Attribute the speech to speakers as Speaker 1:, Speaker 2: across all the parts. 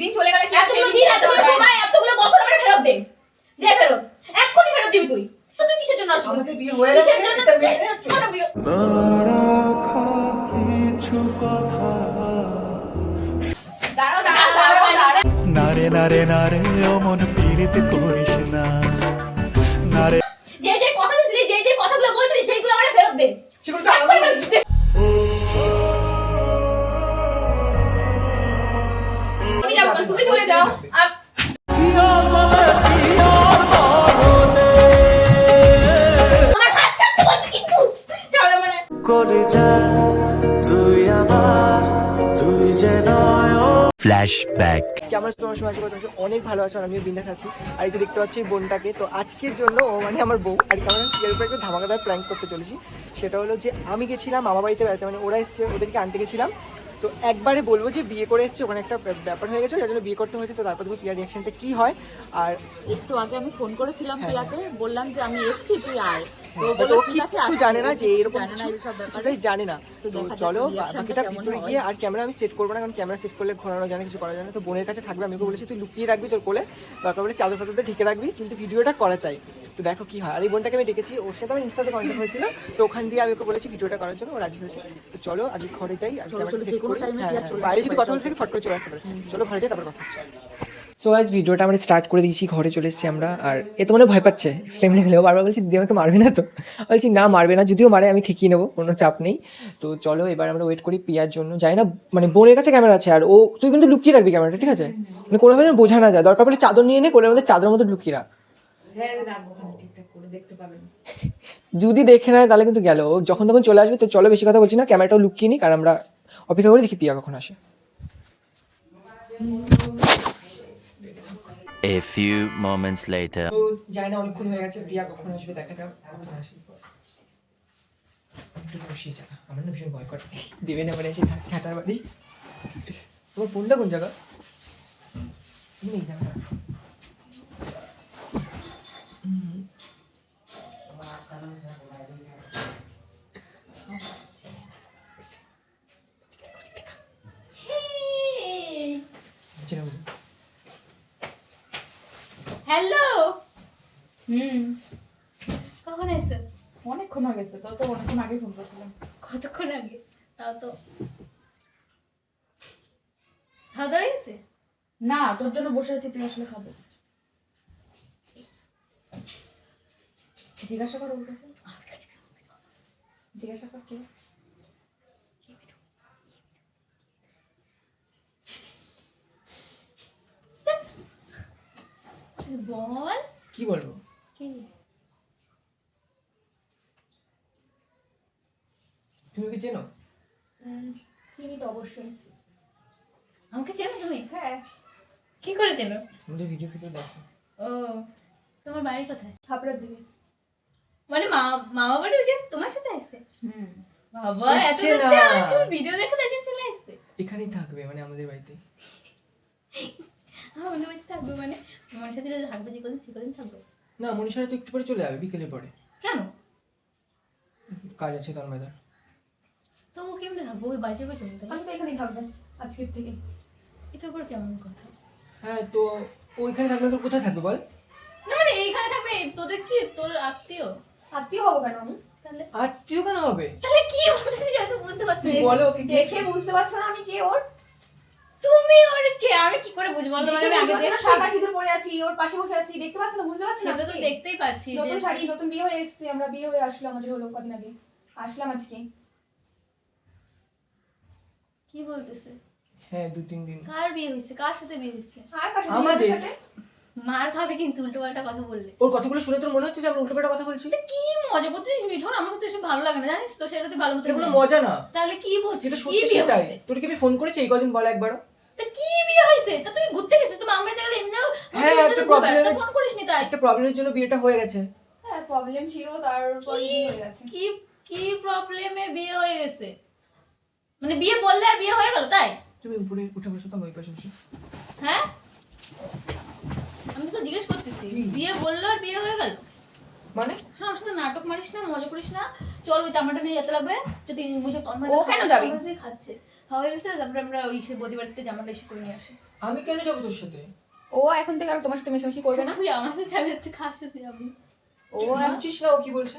Speaker 1: দিন চলে
Speaker 2: ফ্ল্যাশব্যাক
Speaker 3: কেমন আছো তোমার সময় আশা অনেক ভালো আছো আর আমিও বিন্দাস আছি। আর এই যে দেখতে পাচ্ছি বোনটাকে তো আজকের জন্য ও মানে আমার বউ আর কি আমরা এর উপরে একটু ধামাকাদার প্র্যাঙ্ক করতে চলেছি। সেটা হলো যে আমি গেছিলাম মামা বাড়িতে বেড়াতে মানে ওরা এসছে ওদেরকে আনতে গেছিলাম। তো একবারে বলব যে বিয়ে করে এসছে ওখানে একটা ব্যাপার হয়ে গেছে যার জন্য বিয়ে করতে হয়েছে তো তারপর তুমি পিয়ার রিয়াকশনটা কি হয়? আর
Speaker 4: একটু আগে আমি ফোন করেছিলাম
Speaker 3: হ্যাঁ।
Speaker 4: প্রিয়াকে বললাম যে আমি এসছি তুই আয়। তো
Speaker 3: but ও কিচ্ছু জানে না যে এরকম কিছু। কিছুটাই জানে না।
Speaker 4: তো
Speaker 3: তো চলো বাকিটা ভিতরে গিয়ে আর ক্যামেরা আমি সেট করব না কারণ ক্যামেরা সেট করলে ঘোরানো জানে কিছু করা যায় না তো বোনের কাছে থাকবে আমি ওকে বলেছি তুই লুকিয়ে রাখবি তোর কোলে। দরকার বলে চাদর ফাদর দিয়ে ঢেকে রাখবি কিন্তু ভিডিওটা করা চাই। তো দেখো কি হয়। আর এই বোনটাকে আমি ডেকেছি ওর সাথে আমার ইনস্টাতে কন্ট্যাক্ট হয়েছিল। তো ওখান দিয়ে আমি ওকে বলেছি ভিডিওটা করার জন্য ও রাজি হয়েছে। তো চলো আগে ঘরে যাই আর ক্যামেরা সেট করি। হ্যাঁ হ্যাঁ, বাইরে যদি কথা বলতে থাকি ফট করে চলে আসতে পারে। চলো ঘরে যাই তারপর কথা হচ্ছে। সো গাইজ ভিডিওটা আমরা স্টার্ট করে দিয়েছি, ঘরে চলে এসেছি আমরা। আর এ তো মানে ভয় পাচ্ছে এক্সট্রিম লেভেলেও বারবার বলছি, দিদি, আমাকে মারবে না তো? বলছি, না, মারবে না। যদিও মারে, আমি ঠিকই নেব, কোনো চাপ নেই। তো চলো, এবার আমরা ওয়েট করি পিয়ার জন্য। যাই না মানে বোনের কাছে ক্যামেরা আছে, আর ও, তুই কিন্তু লুকিয়ে রাখবি ক্যামেরাটা ঠিক আছে? মানে কোনোভাবে বোঝা না যায়। দরকার পড়লে চাদর নিয়ে নে, কোলের মধ্যে চাদরের মধ্যে লুকিয়ে রাখ। যদি দেখে নেয় তাহলে কিন্তু গেল। যখন তখন চলে আসবে, তো চলো, বেশি কথা বলছি না ক্যামেরাটাও লুকিয়ে নিই কারণ আমরা অপেক্ষা করে দেখি পিয়া কখন আসে।
Speaker 2: A few moments later.
Speaker 3: তো জানি না অনেকক্ষণ হয়ে গেছে। প্রিয়া কখন আসবে দেখা যাক। কখন আসে। একটু বসিয়ে যাক আমার না ভীষণ ভয় করে দেবে না মানে এসে ঝাঁটার বাড়ি। তোমার ফোনটা কোন জায়গা? তুমি এই জায়গাটা রাখো। হুম। যেটা বলি।
Speaker 5: হ্যালো
Speaker 1: হুম।
Speaker 5: কখন এসে
Speaker 1: অনেকক্ষণ হয়ে গেছে তো তো অনেকক্ষণ আগে ফোন করছিলাম।
Speaker 5: কতক্ষণ আগে? তাও তো খাওয়া দাওয়া গেছে?
Speaker 1: না তোর জন্য বসে আছি তুই আসলে খাবে জিজ্ঞাসা করো ওর কাছে। জিজ্ঞাসা কর কে?
Speaker 5: বল।
Speaker 3: কি বলব?
Speaker 5: কি?
Speaker 3: তুমি কি চেনো?
Speaker 1: চিনি তো অবশ্যই।
Speaker 5: আমাকে চেনো তুমি?
Speaker 1: হ্যাঁ।
Speaker 5: কি করে চেনো?
Speaker 3: আমাদের ভিডিও ফিডিও দেখো।
Speaker 5: ও তোমার বাড়ি কোথায়?
Speaker 1: ছাপড়ার দিকে।
Speaker 5: মানে মা মামা বাড়ি যে তোমার সাথে আসছে
Speaker 1: হুম।
Speaker 5: বাবা এত দূর থেকে
Speaker 3: না।
Speaker 5: ভিডিও দেখে দেখে চলে আসছে।
Speaker 3: এখানেই থাকবে মানে আমাদের বাড়িতে
Speaker 5: বাড়িতে থাকবে মানে তোমার সাথে থাকবে যে কদিন সে কদিন থাকবে।
Speaker 3: না মনীষারা তো একটু পরে চলে যাবে বিকেলে পরে।
Speaker 5: কেন?
Speaker 3: কাজ আছে তন্ময়দার
Speaker 5: তো ও কেমনে থাকব? ওই বাড়ি যাবে তুমি
Speaker 1: আমি তো এখানেই থাকব আজকের থেকে।
Speaker 5: এটা আবার কেমন কথা?
Speaker 3: হ্যাঁ তো ওইখানে থাকবে না তো কোথায় থাকবে বল?
Speaker 5: না মানে এইখানে থাকবে তোদের কি তোর আত্মীয়?
Speaker 1: আত্মীয় হব কেন আমি?
Speaker 5: তাহলে?
Speaker 3: আত্মীয় কেন হবে?
Speaker 5: তাহলে কি বলছিস আমি তো বুঝতে পারছি
Speaker 3: বলো
Speaker 1: দেখে বুঝতে পারছ না আমি কে ওর?
Speaker 5: তুমি ওর কে? আমি কি করে বুঝব?
Speaker 1: দেখে
Speaker 5: আমি আগে
Speaker 1: শাখা সিঁদুর পরে আছি ওর পাশে বসে আছি। দেখতে পাচ্ছ না? বুঝতে পারছ না?
Speaker 5: তো দেখতেই পাচ্ছি
Speaker 1: নতুন শাড়ি নতুন বিয়ে হয়ে এসেছি আমরা। বিয়ে হয়ে আসলো আমাদের হলো কদিন আগে। আসলাম আজকে।
Speaker 5: কি বলতেছে?
Speaker 3: হ্যাঁ দু তিন দিন।
Speaker 5: কার বিয়ে হয়েছে? কার সাথে বিয়ে হয়েছে?
Speaker 1: আর কার সাথে?
Speaker 3: আমাদের?
Speaker 5: মার খাবে কিন্তু উল্টো পাল্টা কথা বললে।
Speaker 3: ওর কথাগুলো শুনে তোর মনে হচ্ছে যে আমরা উল্টোপাল্টা কথা বলছি?
Speaker 5: কি মজা? করছিস মিঠুন আমার কিন্তু এসব ভালো লাগে না জানিস তো? সেটা তুই ভালো মতো
Speaker 3: কোনো মজা না।
Speaker 5: তাহলে কি বলছিস?
Speaker 3: যেটা
Speaker 5: কি বিয়ে
Speaker 3: তোর কি আমি ফোন করেছি এই কদিন বল একবারও?
Speaker 5: তা কি বিয়ে হয়েছে? তা তুই ঘুরতে গেছিস তুমি আমরা দেখলে এমনিও
Speaker 3: হ্যাঁ, একটা problem-
Speaker 5: ফোন করিস তাই?
Speaker 3: একটা প্রবলেমের জন্য বিয়েটা হয়ে গেছে।
Speaker 1: হ্যাঁ প্রবলেম ছিল তারপর হয়ে গেছে।
Speaker 5: কি কি প্রবলেমে বিয়ে হয়ে গেছে? মানে বিয়ে বললে আর বিয়ে হয়ে গেল তাই?
Speaker 3: তুমি উপরে উঠে বসো তো আমি ওই পাশে বসি।
Speaker 5: হ্যাঁ? আমি তো জিজ্ঞেস করতেছি বিয়ে বলল আর বিয়ে হয়ে গেল?
Speaker 3: মানে?
Speaker 5: শোন, নাটক মারিস না মজা করিস না। চল ওই জামাটা নিয়ে যেতে লাগবে। যদি বুঝে
Speaker 1: ও কেন যাবে?
Speaker 5: খাচ্ছে। খাওয়া হয়ে গেছে তারপরে আমরা ওই সে বদি বাড়িতে জামাটা এসে করে নিয়ে আসি?
Speaker 3: আমি কেন যাব তোর সাথে?
Speaker 1: ও এখন থেকে আর তোমার সাথে মেশামেশি করবে না?
Speaker 5: তুই আমার সাথে যাবি হচ্ছে খাওয়ার সাথে যাবি?
Speaker 1: ও
Speaker 3: তুই বুঝছিস না ও কি বলছে?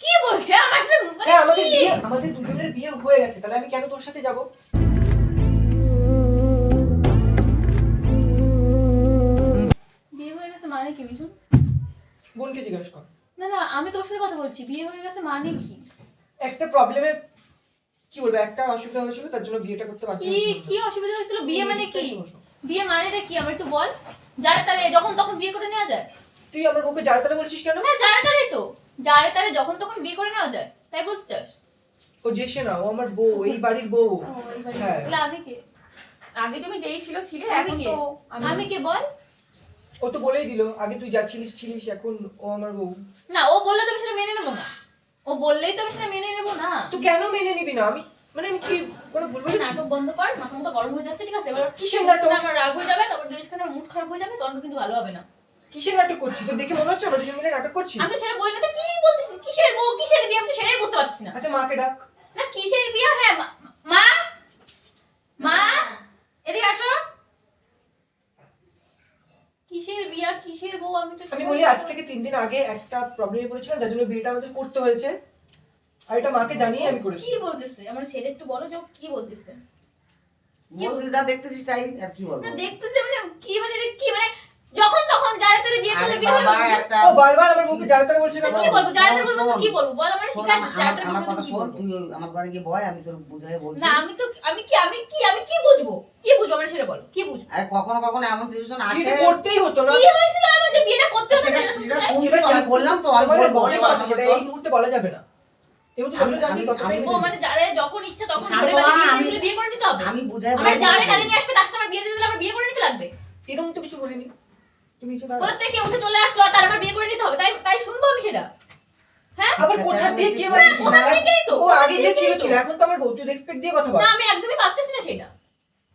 Speaker 5: কি বলছে? আমার সাথে মানে
Speaker 3: হ্যাঁ আমাদের বিয়ে আমাদের দুজনের বিয়ে হয়ে গেছে তাহলে আমি কেন তোর সাথে যাব?
Speaker 5: বিয়ে হয়ে গেছে মানে কি মিঠুন?
Speaker 3: বোনকে জিজ্ঞেস কর।
Speaker 5: না না আমি তোর সাথে কথা বলছি। বিয়ে হয়ে গেছে মানে কি?
Speaker 3: একটা প্রবলেমে কি বলব একটা অসুবিধা হয়েছিল তার জন্য বিয়েটা করতে বাধ্য
Speaker 5: কি কি অসুবিধা হয়েছিল? বিয়ে মানে কি। বিয়ে মানেটা কি? আমার একটু বল। যারা তারে যখন তখন বিয়ে করে নেওয়া যায়?
Speaker 3: তুই আমার বউকে যারা তারা বলছিস কেন?
Speaker 5: না যারা তারে তো। যারা তারে যখন তখন বিয়ে করে নেওয়া যায় তাই বলতে চাস
Speaker 3: ও যে সে না ও আমার বউ এই বাড়ির বউ। হ্যাঁ।
Speaker 5: তাহলে আমি কে?
Speaker 1: আগে তুমি যেই ছিল ছিলে
Speaker 5: আমি
Speaker 1: এখন
Speaker 5: কে?
Speaker 1: তো
Speaker 5: আমি কে বল?
Speaker 3: ও তো বলেই দিল আগে তুই যাচ্ছিলিস ছিলিস এখন ও আমার বউ।
Speaker 5: না ও বললে তো আমি সেটা মেনে নেব না। ও বললেই তো আমি সেটা মেনে নেব না।
Speaker 3: তুই কেন মেনে নিবি না? আমি মানে আমি কি কোনো ভুল বলেছি?
Speaker 5: নাটক বন্ধ কর মাথা মতো গরম হয়ে যাচ্ছে ঠিক আছে? এবার
Speaker 3: কিসের নাটক?
Speaker 5: আমার রাগ হয়ে যাবে তারপর দুজনের মুড খারাপ হয়ে যাবে তখন কিন্তু ভালো হবে না।
Speaker 3: কিসের নাটক করছি তো দেখে মনে হচ্ছে আমরা দুজন মিলে নাটক করছি?
Speaker 5: আমি তো সেটা বলি না তো কি বলতেছিস? কিসের বউ কিসের বিয়ে? আমি তো সেটাই বুঝতে পারছি না।
Speaker 3: আচ্ছা মাকে ডাক।
Speaker 5: না কিসের বিয়ে? হ্যাঁ মা? মা? এদিকে আসো। কিসের বিয়া কিসের বউ? আমি তো
Speaker 3: আমি বলি আজ থেকে তিন দিন আগে একটা প্রবলেমে পড়েছিলাম যার জন্য বিয়েটা আমাদের করতে হয়েছে। আর এটা মাকে জানিয়ে আমি করেছি।
Speaker 5: কি বলতেছে? আমার সেটা একটু বলো যে কি বলতেছে? কি
Speaker 6: বলতে যা দেখতেছিস তাই আর কি বলব?
Speaker 5: দেখতেছে মানে কি মানে কি মানে যখন তখন যারা তারা বিয়ে করলে বিয়ে হয়ে
Speaker 3: ও বারবার আমার বউকে যারা তারা বলছে
Speaker 5: কি বলব? যারা তারা বলব কি বলব? বল আমার যারা তারা বলব কি বলব?
Speaker 6: তুই আমার ঘরে গিয়ে বয় আমি তোর বুঝাই বলছি।
Speaker 5: না আমি তো আমি কি আমি কি আমি কি বুঝব? কি বুঝব আমার সেটা বলো কি বুঝব?
Speaker 6: আরে কখনো কখনো এমন সিচুয়েশন আসে।
Speaker 3: বিয়েটা করতেই হতো না।
Speaker 5: কি হয়েছিল আমার যে বিয়েটা করতে হতো না,
Speaker 6: আমি বললাম তো আমি বলব
Speaker 3: এই মুহূর্তে বলা যাবে না।
Speaker 6: আমি-
Speaker 5: মানে যারা যখন ইচ্ছা তখন
Speaker 6: শান্ত
Speaker 5: ঘরে বাড়ি
Speaker 6: হওয়া,
Speaker 5: বিয়ে
Speaker 6: আমি-
Speaker 5: দিলে বিয়ে করে নিতে হবে।
Speaker 6: আমি বুঝাই
Speaker 5: আমার যারা। নিয়ে আসবে তার সাথে আমার বিয়ে দিয়ে দিলে আমার বিয়ে করে নিতে লাগবে।
Speaker 3: এরকম তো কিছু বলিনি। তুমি কিছু
Speaker 5: কোথা থেকে উঠে চলে আসলো আর আমার বিয়ে করে নিতে হবে তাই তাই শুনব আমি সেটা। হ্যাঁ?
Speaker 3: আবার কোথা দিয়ে কে
Speaker 6: না,
Speaker 3: বানিয়েছে?
Speaker 5: কোথা থেকেই তো,
Speaker 3: ও আগে যে ছিল ছিল এখন তো আমার বউ তুই দিয়ে কথা বল।
Speaker 5: না আমি একদমই পারতেছি না সেটা।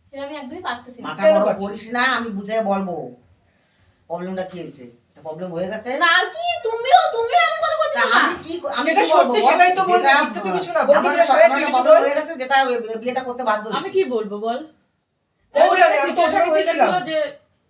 Speaker 5: সেটা আমি একদমই পারতেছি না।
Speaker 6: মাথা গরম করিস না আমি বুঝাই বলব। প্রবলেমটা কি হয়েছে? প্রবলেম হয়ে গেছে?
Speaker 5: না কি? তুমিও তুমিও এমন কথা বলছো
Speaker 6: আমি কি আমি
Speaker 3: যেটা সত্যি সেটাই তো বলবি,
Speaker 6: যেটা,
Speaker 3: তো কিছু না, বলবি
Speaker 6: আমার
Speaker 3: সবাই কিছু বল।
Speaker 6: হয়ে গেছে যেটা বিয়েটা করতে বাধ্য
Speaker 4: আমি কি বলব বল?
Speaker 3: ও জানে আমি তো ছিলাম
Speaker 4: গেছিল যে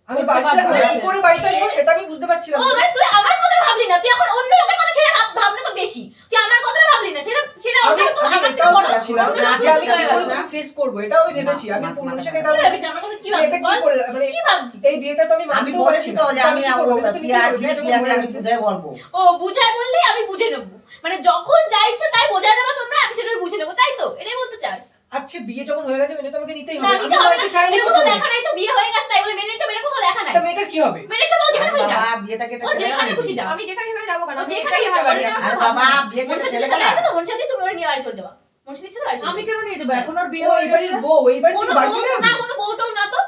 Speaker 3: আমি বাড়িতে আমি। কি করে বাড়িতে আসব সেটা আমি বুঝতে পারছিলাম
Speaker 5: ও
Speaker 3: না।
Speaker 5: মানে তুই আমার কথা ভাবলি না। তুই এখন অন্য লোকের কথা সেটা ভাব- ভাবনা তো বেশি। তুই আমার কথা ভাবলি না। সেটা সেটা
Speaker 3: আমি
Speaker 5: তো
Speaker 3: আমি
Speaker 5: আমার থেকে বড়।
Speaker 3: ভাবছিলাম
Speaker 5: অন্য
Speaker 3: যে আমি কি করে ফেস করব এটাও আমি ভেবেছি। আমি
Speaker 6: মা-
Speaker 3: এটা
Speaker 5: ভাবিস আমার কথা কি
Speaker 3: এটা করে মানে
Speaker 5: কি ভাবছিস?
Speaker 3: এই বিয়েটা তো আমি
Speaker 6: আমি
Speaker 3: মানতেও
Speaker 6: বলেছি
Speaker 3: পারছি
Speaker 6: তো যে আমি
Speaker 3: কি করব? আমি তো
Speaker 6: বিয়ে
Speaker 3: নিজেই
Speaker 6: আসলে
Speaker 3: বিয়ে যখন
Speaker 6: বিয়ে
Speaker 3: হয়ে
Speaker 6: আমি। বুঝাই বলব।
Speaker 5: ও বুঝায় বললেই আমি বুঝে নেব। মানে যখন যা ইচ্ছে তাই বোঝায় দেবা তোমরা আমি সেটা বুঝে নেব তাই তো? এটাই বলতে চাস?
Speaker 3: আচ্ছা বিয়ে যখন হয়ে গেছে মেনে তো আমাকে নিতেই হবে। আমি
Speaker 5: না।
Speaker 3: মানতে চাইনি
Speaker 5: এটা কোথাও লেখা নাই তো বিয়ে হয়ে গেছে তাই বলে মেনে নিতে এটা কোথাও লেখা নাই।
Speaker 3: তা মেয়েটার কি হবে?
Speaker 5: মেনে নিতে বল যেখানে খুশি যা
Speaker 6: বাবা বিয়েটাকে
Speaker 5: ও যেখানে খুশি যা
Speaker 1: আমি যেখানে যেখানে যাব কেন?
Speaker 5: যেখানে
Speaker 1: আমার বাড়ি।
Speaker 6: আরে বাবা বিয়ে করে ছেলে খেলা
Speaker 5: আছে তো মনসাদি তুমি ওরা নিয়ে বাড়ি চলে যাবা। মনসাদির সাথে বাড়ি
Speaker 4: আমি কেন নিয়ে যাব? এখন ওর বিয়ে
Speaker 3: ও
Speaker 4: হয়ে
Speaker 3: এই বাড়ির। বউ এই বাড়ি
Speaker 5: কোনো
Speaker 3: বাড়ি
Speaker 5: বউ
Speaker 3: চলে
Speaker 5: না কোনো বউটাও না তো।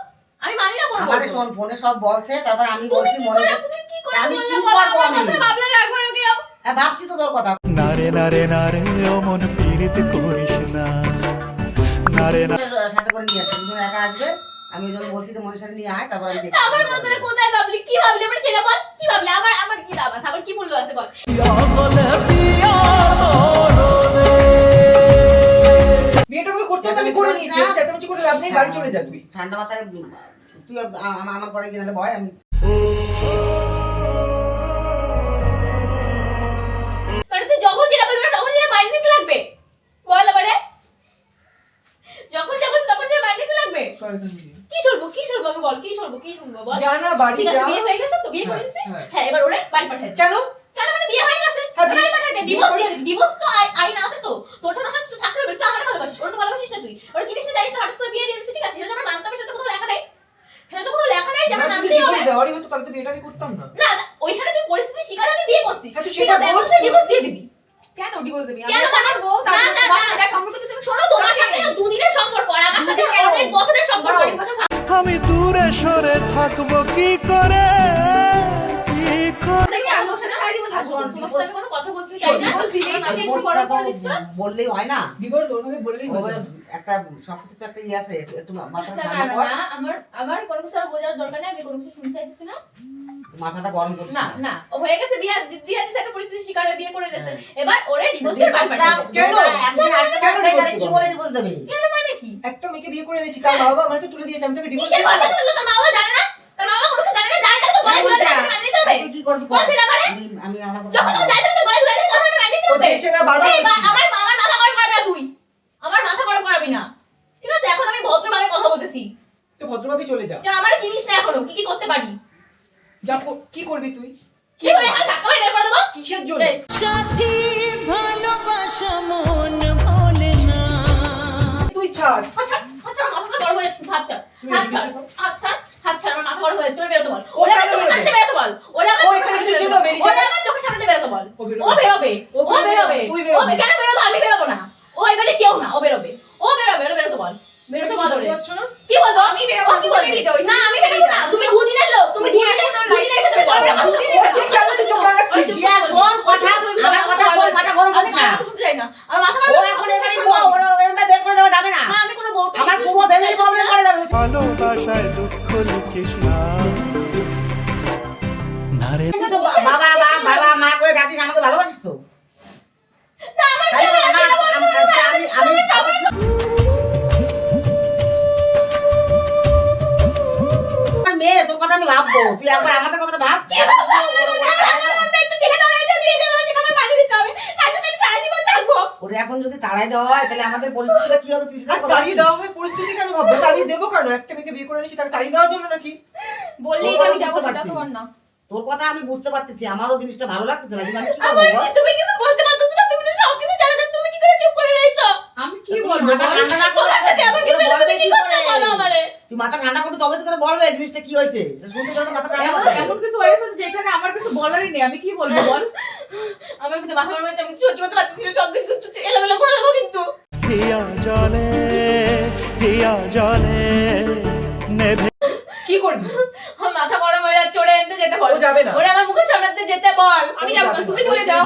Speaker 5: আমি মানি না কোনো
Speaker 6: আমারে
Speaker 5: বউ
Speaker 6: শোন ফোনে সব বলছে তারপর আমি বলছি মনে
Speaker 5: তুমি কি করে
Speaker 6: আমি কি করব
Speaker 5: আমার
Speaker 6: আমি?
Speaker 5: কথা ভাবলে না একবারও কেউ
Speaker 6: হ্যাঁ ভাবছি তো তোর কথা।
Speaker 2: নারে নারে নারে অমন পীড়িত করিস না নারে না।
Speaker 6: সাথে করে নিয়ে আসছি তুমি একা আসবে আমি জন্য বলছি যে মনের সাথে নিয়ে আয় তারপর আমি
Speaker 5: আমার মতরে কোথায় ভাবলি? কি ভাবলি? আমার সেটা বল কি ভাবলি? আমার আমার কি দাম আছে? আমার কি মূল্য আছে বল?
Speaker 3: বিয়েটা করতে আমি করে নিয়েছি চেঁচামেচি করে লাভ নেই বাড়ি চলে যা তুই
Speaker 6: ঠান্ডা মাথায় তুই আমার ঘরে নাহলে ভয়
Speaker 5: আমি বল
Speaker 3: যা না বাড়ি যা
Speaker 5: বিয়ে হয়ে গেছে তো? বিয়ে করে
Speaker 3: হ্যাঁ।
Speaker 5: এবার ওরে বাড়ি পাঠাই
Speaker 3: কেন?
Speaker 5: কেন মানে বিয়ে হয়ে গেছে?
Speaker 3: হ্যাঁ,
Speaker 5: বাড়ি পাঠাই দে ডিভোর্স দিয়ে ডিভোর্স তো আইন আছে তো। তোর সাথে সাথে থাকতে পারবি তুই আমার ভালোবাসিস ওরা তো ভালোবাসিস না তুই। ওরা চিনিস না জানিস না হঠাৎ করে বিয়ে দিয়ে দিছিস ঠিক আছে? সেটা তো মানতে হবে সেটা কোথাও লেখা নাই। সেটা তো কোথাও লেখা নাই যে আমার
Speaker 3: না, যদি
Speaker 5: মানতেই হবে।
Speaker 3: দেওয়ারই হতো তাহলে তো বিয়েটা আমি করতাম না।
Speaker 5: না না, ওইখানে তুই পরিস্থিতির শিকার হয়ে বিয়ে করছিস।
Speaker 3: তুই সেটা
Speaker 5: আছে, এখন
Speaker 3: বল।
Speaker 5: তুই ডিভোর্স দিয়ে দিবি।
Speaker 1: কেন ডিভোর্স দেবি?
Speaker 5: কেন
Speaker 1: আমি
Speaker 5: মানে?
Speaker 1: তার
Speaker 2: থাকব কি করে?
Speaker 6: বললেই হয় না?
Speaker 3: বললেই হয়ে।
Speaker 6: একটা সবকিছু তো একটা ইয়ে আছে একটু মাথা
Speaker 5: আমার আমার কোনো কিছু বোঝার দরকার নেই আমি কোনো কিছু শুনতে চাইতেছি না।
Speaker 6: মাথাটা গরম করছিস
Speaker 5: না না? হয়ে গেছে বিয়ে একটা পরিস্থিতির শিকার হয়ে বিয়ে করে নিয়েছে।
Speaker 6: হ্যাঁ।
Speaker 5: এবার ওরে ডিভোর্স দিয়ে বাড়ি পাঠাবে
Speaker 6: কেন? একদিন কি বলে দেবে?
Speaker 5: মানে কি?
Speaker 3: একটা মেয়েকে বিয়ে করে এনেছি তার মা বাবা আমার তুলে দিয়েছে আমি তাকে ডিভোর্স
Speaker 5: তোর মা বাবা জানে না তোর মা বাবা কোনো কিছু জানে না জানে তাহলে তো বলে তুলে দিলে মানিয়ে নিতে হবে?
Speaker 6: তুই কি করবি
Speaker 5: বল? ছেলে আমারে
Speaker 6: আমি- আমি আমার
Speaker 5: যখন তো যাই তো বলে দিলে তখন আমি মানিয়ে হবে?
Speaker 3: দেশে বারবার
Speaker 5: এই আমার মাথা গরম করাবি না তুই। আমার মাথা গরম করাবি না। ঠিক আছে? এখন আমি ভদ্রভাবে কথা বলতেছি।
Speaker 3: তো ভদ্রভাবে চলে যা।
Speaker 5: যে আমার জিনিস না এখনও কি কি করতে পারি?
Speaker 3: যা কি করবি তুই?
Speaker 5: কি করে হাত ধাক্কা মেরে বের করে দেবো?
Speaker 3: কিসের জন্য?
Speaker 5: এই,
Speaker 3: তুই ছাড়।
Speaker 5: আমার মাথাটা গরম হয়ে যাচ্ছে, হাত ছাড়, হাত ছাড়, হাত ছাড়, হাত ছাড়, আমার মাথা গরম হয়ে যাচ্ছে, বেরোতে বল। ওরে? সামনে বেরোতে বল। ওরে আমার
Speaker 3: ও
Speaker 5: চোখের
Speaker 3: এখানে
Speaker 5: সামনে
Speaker 3: কিছু ছিল। বেরিয়ে
Speaker 5: ওরে। আমার চোখের সামনে বেরোতে বল।
Speaker 3: ও বেরোবে।
Speaker 5: ও বেরোবে,
Speaker 3: ও
Speaker 5: বেরোবে। কেন বেরোবে? আমি বেরোবো না। ও এবারে কেউ না। ও বেরোবে,
Speaker 3: না
Speaker 2: রে
Speaker 6: তুই তো বাবা বাবা মা করে ডাকিস আমাকে ভালোবাসিস তো?
Speaker 5: না, আমার
Speaker 6: তাহলে
Speaker 5: কেউ
Speaker 6: না,
Speaker 5: আছে,
Speaker 6: আমি আমি আমি আমার মেয়ে তোর কথা আমি ভাববো। তুই একবার আমাদের কথাটা ভাব। ওরে এখন যদি তাড়াই দেওয়া হয় তাহলে আমাদের পরিস্থিতিটা কি হবে?
Speaker 3: আর? তাড়িয়ে দেওয়া হয় পরিস্থিতি কেন ভাববো? তাড়িয়ে দেবো কেন? একটা মেয়েকে বিয়ে করে এনেছি তাকে তাড়িয়ে দেওয়ার জন্য নাকি?
Speaker 1: বললেই আমি যাব সেটা তো না।
Speaker 6: তোর কথা আমি বুঝতে পারতেছি আমারও জিনিসটা ভালো লাগতেছে না তুমি কিন্তু আমি কি করব বল?
Speaker 4: আমি কি বলব
Speaker 6: মাথা ঠান্ডা না করে। তোর বলবে কি করে? তুই মাথা ঠান্ডা করবি তবে তো তোর বলবে এই জিনিসটা কি হয়েছে? শুনতে শুনতে মাথা ঠান্ডা
Speaker 4: এমন
Speaker 6: করবে।
Speaker 4: এমন কিছু হয়েছে গেছে যেখানে আমার কিছু বলারই নেই আমি কি বলব বল?
Speaker 5: আমার কিন্তু মাথা গরম আমি কিছু সহ্য করতে পারতেছি না সব কিছু এলোমেলো করে দেবো কিন্তু।
Speaker 2: হিয়া জলে হিয়া জলে নেভে
Speaker 3: কি করবি
Speaker 5: আমার মাথা গরম হয়ে যাচ্ছে ওরে এনতে যেতে বল
Speaker 3: ও যাবে না।
Speaker 5: ওরে আমার মুখের সামনে যেতে বল আমি যাব না। তুমি চলে যাও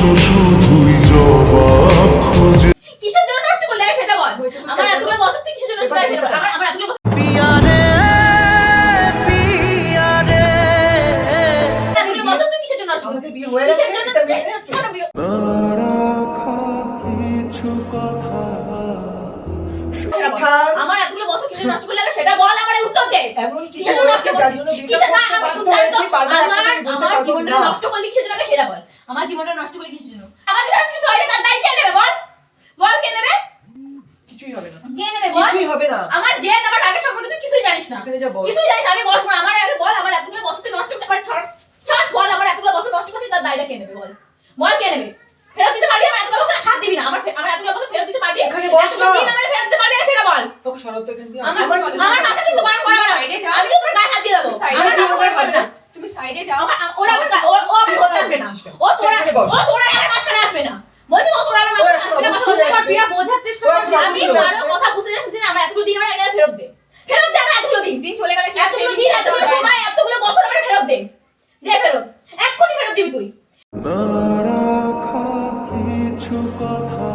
Speaker 5: Cristo
Speaker 3: junto. এখানে
Speaker 5: যা বল।
Speaker 3: কিছুই
Speaker 5: জানিস আমি বসবো না। আমার আগে বল আমার এতগুলো তুই নষ্ট করছিস আমার ছড় ছড় বল। আমার এতগুলো বছর নষ্ট করছিস তার বাইরে কে নেবে বল? বল কে নেবে? ফেরত দিতে পারবি? আমার এতগুলো বছর হাত দিবি না। আমার আমার এতগুলো বছর ফেরত দিতে পারবি?
Speaker 3: এখানে বস না।
Speaker 5: দিন আমার ফেরত দিতে পারবি? না সেটা বল।
Speaker 3: তোকে সরাও তো এখান থেকে।
Speaker 5: আমার
Speaker 3: আমার
Speaker 5: মাথা কিন্তু গরম করা না। আমি তো তোর গায়ে হাত দিয়ে দেবো
Speaker 1: সাইডে
Speaker 5: আমার
Speaker 3: যাও,
Speaker 5: মাথা গরম না।
Speaker 1: তুমি সাইডে যাও।
Speaker 5: আমার ওরা আমার ও ও আমি করতে আসবে না। ও তোরা ও তোরা আমার মাঝখানে আসবে না। বলছি ও তোরা আমার মাঝখানে আসবে না। কথা বলতে
Speaker 3: আসবে।
Speaker 5: পারবি না বোঝার চেষ্টা কর আমি
Speaker 3: কারও
Speaker 5: কথা বুঝতে না আমার এতগুলো দিন আমার এনে ফেরত দে। ফেরত দে আমার এতগুলো দিন।
Speaker 1: দিন চলে গেলে
Speaker 5: এতগুলো দিন
Speaker 1: দিন
Speaker 5: এতগুলো সময় এতগুলো বছর আমার ফেরত দে। দে ফেরত। এক্ষুনি ফেরত দিবি তুই।
Speaker 2: কিছু কথা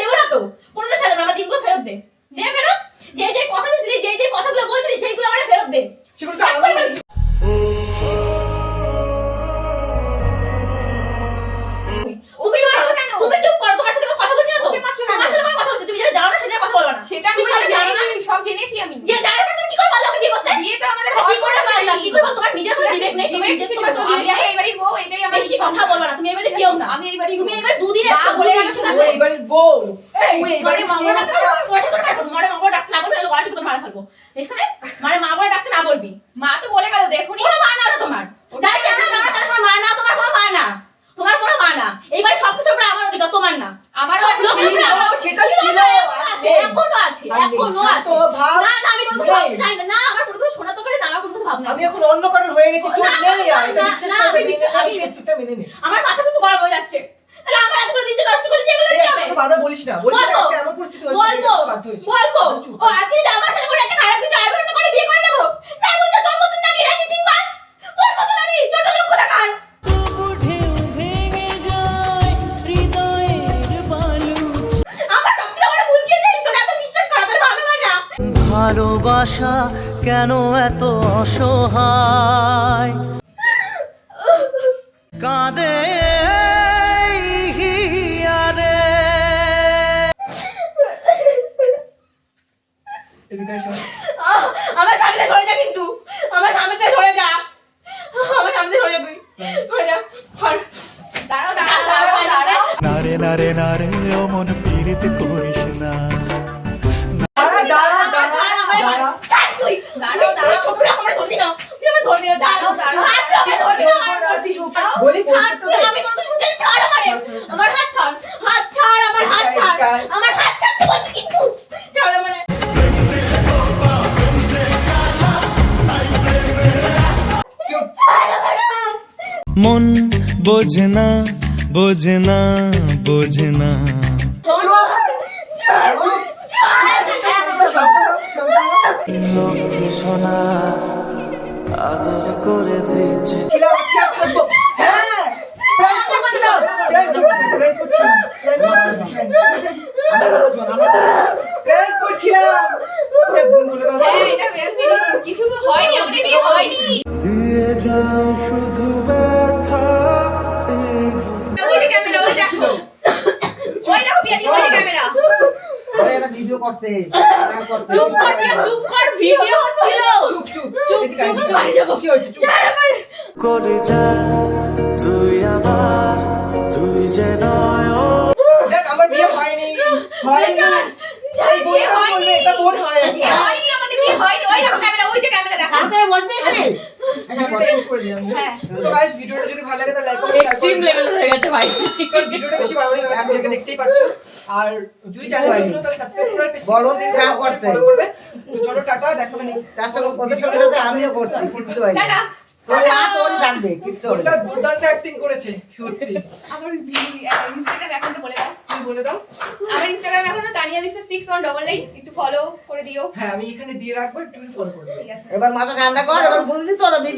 Speaker 5: দেবো না তো। কোনটা ছাড়বে আমার দিনগুলো ফেরত দে। দে ফেরত। যে যে কথা দিছিলি যে যে কথাগুলো বলছিলি সেইগুলো আমার ফেরত দে।
Speaker 3: সেগুলো তো
Speaker 5: তুমি চুপ করো তোমার সাথে কথা বলছি না তো। সাথে কথা যেটা জানো না সেটা কথা বলবা না।
Speaker 1: সেটা আমি সব
Speaker 5: জানো না?
Speaker 1: সব জেনেছি আমি।
Speaker 5: যে জানো না তুমি কি করে পারলে বিয়ে করতে?
Speaker 1: বিয়ে তো আমাদের
Speaker 5: কি করে
Speaker 1: পরে
Speaker 5: পারলা কি করে তোমার নিজের কোনো বিবেক নেই তুমি
Speaker 1: ছিল
Speaker 5: তোমার কোনো
Speaker 1: আমি
Speaker 5: বিবেক নেই।
Speaker 1: এই বউ এটাই আমার
Speaker 5: বেশি কথা বলবা না তুমি এবারে কেউ না।
Speaker 1: আমি এই
Speaker 5: তুমি এবারে দুদিন
Speaker 1: মা
Speaker 5: এসছো
Speaker 1: বলে
Speaker 5: দুদিন
Speaker 1: গেছে
Speaker 5: ঠিক
Speaker 3: ও বউ।
Speaker 5: এই,
Speaker 3: তুই এইবারে
Speaker 5: মানে মা
Speaker 3: কি
Speaker 5: বলে
Speaker 3: হচ্ছে?
Speaker 5: ডাকতে ওই তোর কাটবো মানে মা বলে ডাকতে না বলবি তাহলে তোর মারা ফেলব এখানে মানে মা বলে ডাকতে না বলবি?
Speaker 1: মা তো বলে গেল দেখুনি
Speaker 5: কোনো মা না তোমার। যাই চাই না তোমার কোনো মা না তোমার কোনো মা না। তোমার কোনো মা না। এইবার সব উপরে আমার অধিকার তোমার না।
Speaker 1: আমার
Speaker 3: সেটা ছিল, নেই।
Speaker 5: এখনও আছে?
Speaker 3: এখনও
Speaker 5: আছে না না আমি কোনো কিছু চাই না না আমার কোনো কিছু শোনাতে পারি না আমার কোনো কিছু ভাবনা
Speaker 3: আমি এখন অন্য কারোর হয়ে হয়ে গেছি তুই
Speaker 5: না,
Speaker 3: আর এটা বিশ্বাস কর
Speaker 5: আমি বিশ্বাস- আমি-
Speaker 3: সত্যিটা মেনে নে
Speaker 5: আমার মাথা কিন্তু গরম হয়ে যাচ্ছে। তাহলে আমার এতগুলো দিন নষ্ট করেছি এগুলো
Speaker 3: এই
Speaker 5: কি হবে
Speaker 3: বারবার বলিস না। বলছি না,
Speaker 5: বলব।
Speaker 3: একটা এমন পরিস্থিতি হয়েছে
Speaker 5: বলব বলব। ও আজকে যদি আমার সাথে করে একটা খারাপ কিছু আয়োজন করে বিয়ে করে নেব তাই ভালোবাসা
Speaker 7: কেন এত অসহায়? কাঁদে মন বোঝে না বোঝে না বোঝে না। লক্ষ্মী সোনা আদর করে দিচ্ছে।
Speaker 3: ছিলাম
Speaker 7: কলিজা তুই আমার তুই যে নয়
Speaker 3: দেখ আমার বিয়ে হয়নি হয়নি। এই বললে এটা বোন হয়
Speaker 5: হয়নি আমাদের বিয়ে হয়নি। ওই দেখো ক্যামেরা ওই ক্যামেরা দেখো।
Speaker 6: সাথে এখানে? আচ্ছা,
Speaker 3: আমি।
Speaker 5: হ্যাঁ। হয়ে
Speaker 3: হয়ে আর যদি চ্যানেল ভালো তাহলে সাবস্ক্রাইব করে
Speaker 6: বলো,
Speaker 3: করবে। তো চলো টাটা
Speaker 6: সাথে সাথে আমিও করছি হয়নি।
Speaker 5: টাটা।
Speaker 6: তোর হাত ওরই থাকবে কিচ্ছু হবে না।
Speaker 3: দুর্দান্ত অ্যাক্টিং করেছে সত্যি।
Speaker 4: আমার ইনস্টাগ্রাম অ্যাকাউন্টে বলে দাও।
Speaker 3: তুমি বলে দাও?
Speaker 4: আমার Instagram account Tania Biswas six one double nine একটু ফলো করে দিও।
Speaker 3: হ্যাঁ আমি এখানে দিয়ে রাখব একটু ফলো করব
Speaker 4: ঠিক আছে।
Speaker 6: এবার মাথা ঠান্ডা কর এবার বুঝলি ভিডিও